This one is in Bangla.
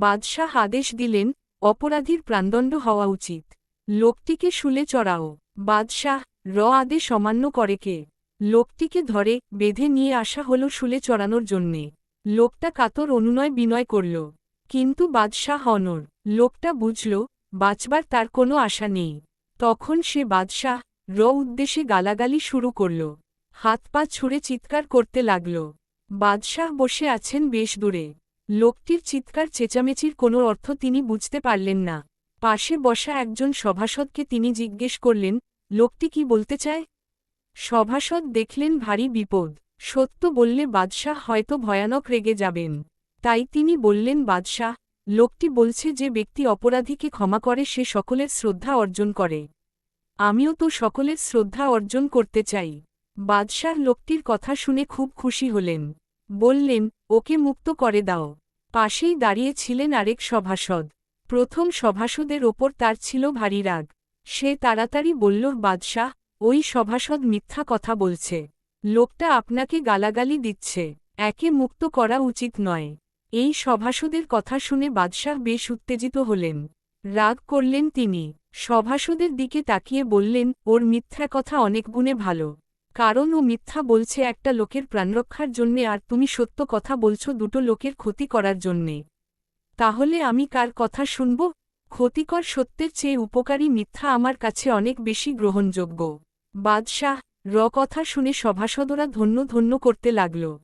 বাদশাহ আদেশ দিলেন, অপরাধীর প্রাণদণ্ড হওয়া উচিত। লোকটিকে শুলে চড়াও। বাদশাহ, র আদেশ অমান্য করে কে? লোকটিকে ধরে, বেঁধে নিয়ে আসা হল শুলে চড়ানোর জন্যে। লোকটা কাতর অনুনয় বিনয় করল। কিন্তু বাদশাহ অনর লোকটা বুঝল, বাঁচবার তার কোনো আশা নেই। তখন সে বাদশাহ, র উদ্দেশ্যে গালাগালি শুরু করল। হাত পা ছুঁড়ে চিৎকার করতে লাগল। বাদশাহ বসে আছেন বেশ দূরে। লোকটির চিৎকার চেঁচামেচির কোনো অর্থ তিনি বুঝতে পারলেন না। পাশে বসা একজন সভাসদকে তিনি জিজ্ঞেস করলেন, লোকটি কি বলতে চায়? সভাসদ দেখলেন ভারী বিপদ। সত্য বললে বাদশাহ হয়তো ভয়ানক রেগে যাবেন। তাই তিনি বললেন, বাদশাহ, লোকটি বলছে যে ব্যক্তি অপরাধীকে ক্ষমা করে সে সকলের শ্রদ্ধা অর্জন করে। আমিও তো সকলের শ্রদ্ধা অর্জন করতে চাই। বাদশাহ লোকটির কথা শুনে খুব খুশি হলেন। বললেন, ওকে মুক্ত করে দাও। পাশেই দাঁড়িয়ে ছিলেন আরেক সভাসদ। প্রথম সভাসদের ওপর তার ছিল ভারী রাগ। সে তাড়াতাড়ি বলল, বাদশাহ, ওই সভাসদ মিথ্যা কথা বলছে। লোকটা আপনাকে গালাগালি দিচ্ছে। একে মুক্ত করা উচিত নয়। এই সভাসদের কথা শুনে বাদশাহ বেশ উত্তেজিত হলেন। রাগ করলেন তিনি। সভাসদের দিকে তাকিয়ে বললেন, ওর মিথ্যা কথা অনেক গুণে ভালো। কারণ ও মিথ্যা বলছে একটা লোকের প্রাণরক্ষার জন্যে আর তুমি সত্য কথা বলছো দুটো লোকের ক্ষতি করার জন্যে। তাহলে আমি কার কথা শুনব? ক্ষতিকর সত্যের চেয়ে উপকারী মিথ্যা আমার কাছে অনেক বেশি গ্রহণযোগ্য। বাদশাহ, র কথা শুনে সভাসদরা ধন্য ধন্য করতে লাগল।